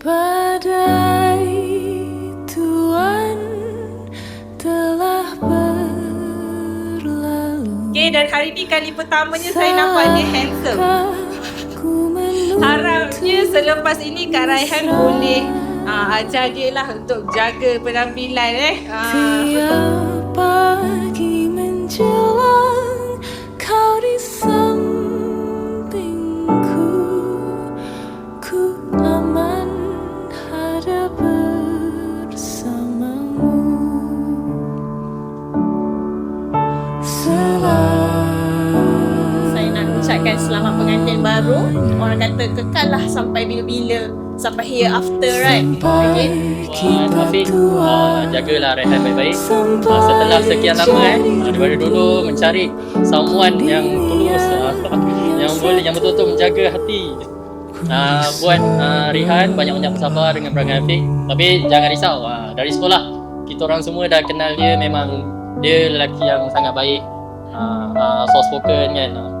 Badai Tuhan telah berlalu Okay, dan hari ni kali pertamanya saya nampak dia handsome. Harapnya selepas ini Kak Raihan boleh uh, ajar dia lah untuk jaga penampilan eh. Uh, Ucapkan selamat pengantin baru. Orang kata kekal lah sampai bila-bila. Sampai hereafter right? Okay? Puan Afiq uh, jagalah Rehan baik-baik. Uh, setelah sekian lama eh daripada dulu mencari someone yang tulus uh, yang boleh yang betul-betul menjaga hati. Uh, buat uh, Rihan banyak-banyak bersabar dengan perangai Afiq. Tapi jangan risau uh, dari sekolah kita orang semua dah kenal dia. Memang dia lelaki yang sangat baik. Uh, uh, soft spoken kan uh,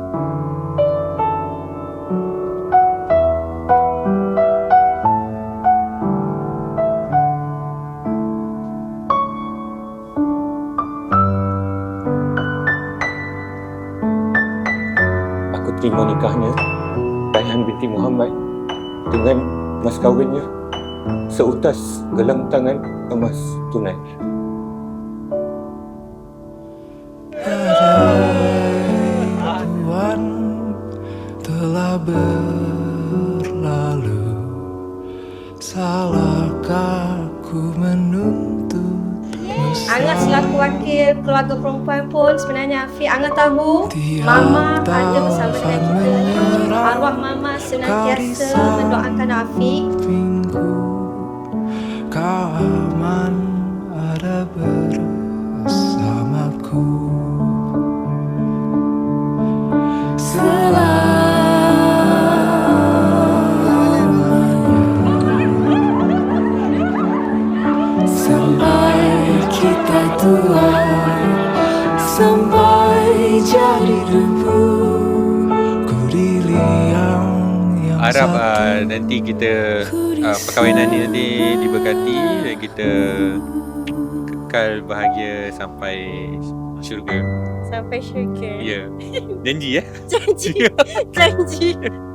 terima nikahnya Raihan binti Muhammad dengan mas kahwinnya seutas gelang tangan emas tunai. Tuhan telah berlalu Salahkah ku menuntut Angah selaku wakil keluarga perempuan pun sebenarnya Afiq Angah tahu Tiap Mama ada bersama dengan kita. Arwah Mama senantiasa mendoakan Afiq. sampingku Kau tua Sampai jadi debu Harap satu uh, nanti kita uh, perkahwinan ni nanti diberkati dan kita kekal bahagia sampai syurga. Sampai syurga. Ya. Janji ya. Janji. Janji.